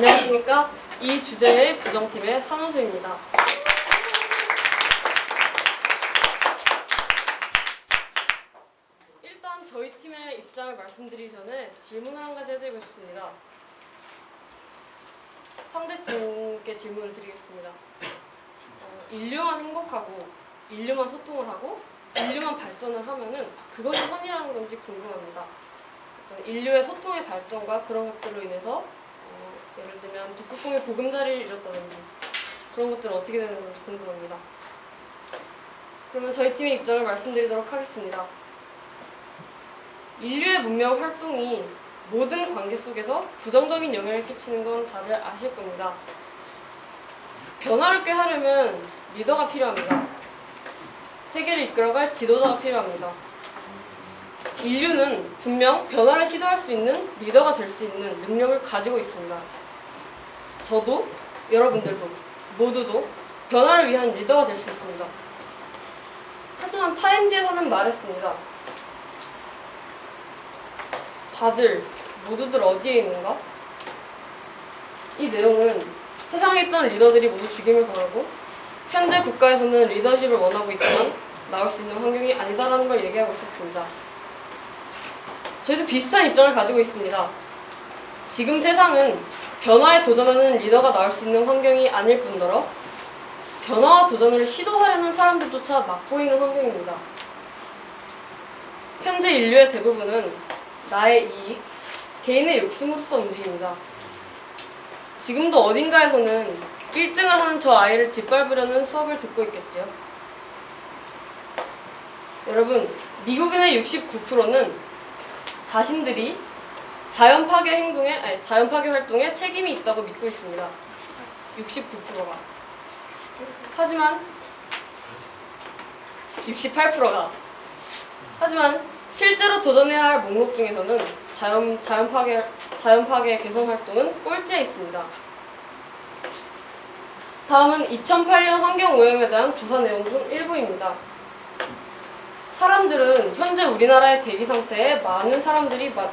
안녕하십니까. 이 주제의 부정팀의 산호수입니다. 일단 저희 팀의 입장을 말씀드리기 전에 질문을 한 가지 해드리고 싶습니다. 상대팀께 질문을 드리겠습니다. 어, 인류만 행복하고 인류만 소통을 하고 인류만 발전을 하면은 그것이 선이라는 건지 궁금합니다. 인류의 소통의 발전과 그런 것들로 인해서 어, 들면 북극곰이 보금자리를 잃었다든지 그런 것들은 어떻게 되는 건지 궁금합니다. 그러면 저희 팀의 입장을 말씀드리도록 하겠습니다. 인류의 문명 활동이 모든 관계 속에서 부정적인 영향을 끼치는 건 다들 아실 겁니다. 변화를 꾀하려면 리더가 필요합니다. 세계를 이끌어갈 지도자가 필요합니다. 인류는 분명 변화를 시도할 수 있는 리더가 될 수 있는 능력을 가지고 있습니다. 저도 여러분들도 모두도 변화를 위한 리더가 될 수 있습니다. 하지만 타임지에서는 말했습니다. 다들 모두들 어디에 있는가? 이 내용은 세상에 있던 리더들이 모두 죽임을 당하고 현재 국가에서는 리더십을 원하고 있지만 나올 수 있는 환경이 아니다라는 걸 얘기하고 있었습니다. 저희도 비슷한 입장을 가지고 있습니다. 지금 세상은 변화에 도전하는 리더가 나올 수 있는 환경이 아닐 뿐더러 변화와 도전을 시도하려는 사람들조차 막보이는 환경입니다. 현재 인류의 대부분은 나의 이익, 개인의 욕심으로서 움직입니다. 지금도 어딘가에서는 1등을 하는 저 아이를 뒷밟으려는 수업을 듣고 있겠지요. 여러분, 미국인의 69%는 자신들이 자연 파괴 행동에 아니, 자연 파괴 활동에 책임이 있다고 믿고 있습니다. 69%가. 하지만 68%가. 하지만 실제로 도전해야 할 목록 중에서는 자연 자연 파괴 자연 파괴 개선 활동은 꼴찌에 있습니다. 다음은 2008년 환경 오염에 대한 조사 내용 중 일부입니다. 사람들은 현재 우리나라의 대기 상태에 많은 사람들이 마,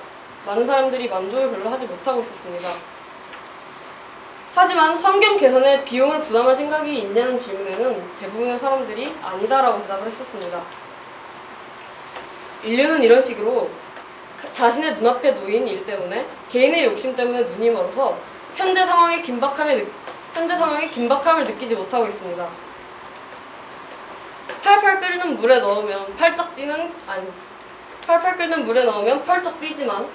많은 사람들이 만족을 별로 하지 못하고 있었습니다. 하지만 환경 개선에 비용을 부담할 생각이 있냐는 질문에는 대부분의 사람들이 아니다라고 대답을 했었습니다. 인류는 이런 식으로 자신의 눈앞에 놓인 일 때문에 개인의 욕심 때문에 눈이 멀어서 현재 상황의 긴박함에 느, 현재 상황에 긴박함을 느끼지 못하고 있습니다. 팔팔 끓는 물에 넣으면 팔짝 뛰는 아니 팔팔 끓는 물에 넣으면 펄쩍 뛰지만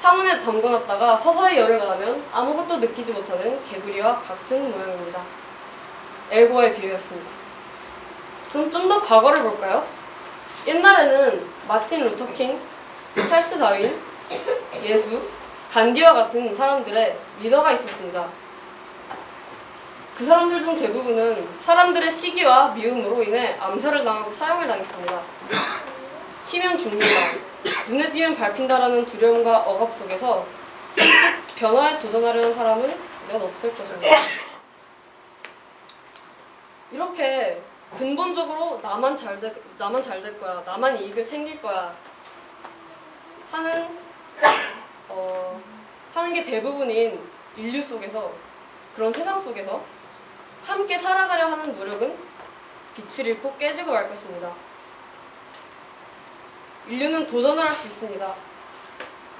상온에 담궈놨다가 서서히 열을 가하면 아무것도 느끼지 못하는 개구리와 같은 모양입니다. 엘고의 비유였습니다. 그럼 좀 더 과거를 볼까요? 옛날에는 마틴 루터킹, 찰스 다윈, 예수, 간디와 같은 사람들의 리더가 있었습니다. 그 사람들 중 대부분은 사람들의 시기와 미움으로 인해 암살을 당하고 사형을 당했습니다. 튀면 죽는다, 눈에 띄면 밟힌다라는 두려움과 억압 속에서 변화에 도전하려는 사람은 몇 없을 것입니다. 이렇게 근본적으로 나만 잘 될, 나만 잘 될 거야, 나만 이익을 챙길 거야 하는 어, 하는 게 대부분인 인류 속에서 그런 세상 속에서 함께 살아가려 하는 노력은 빛을 잃고 깨지고 말 것입니다. 인류는 도전을 할 수 있습니다.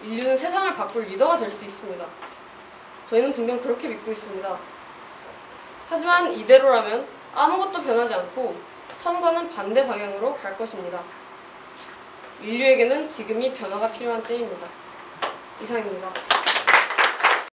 인류는 세상을 바꿀 리더가 될 수 있습니다. 저희는 분명 그렇게 믿고 있습니다. 하지만 이대로라면 아무것도 변하지 않고 선과는 반대 방향으로 갈 것입니다. 인류에게는 지금이 변화가 필요한 때입니다. 이상입니다.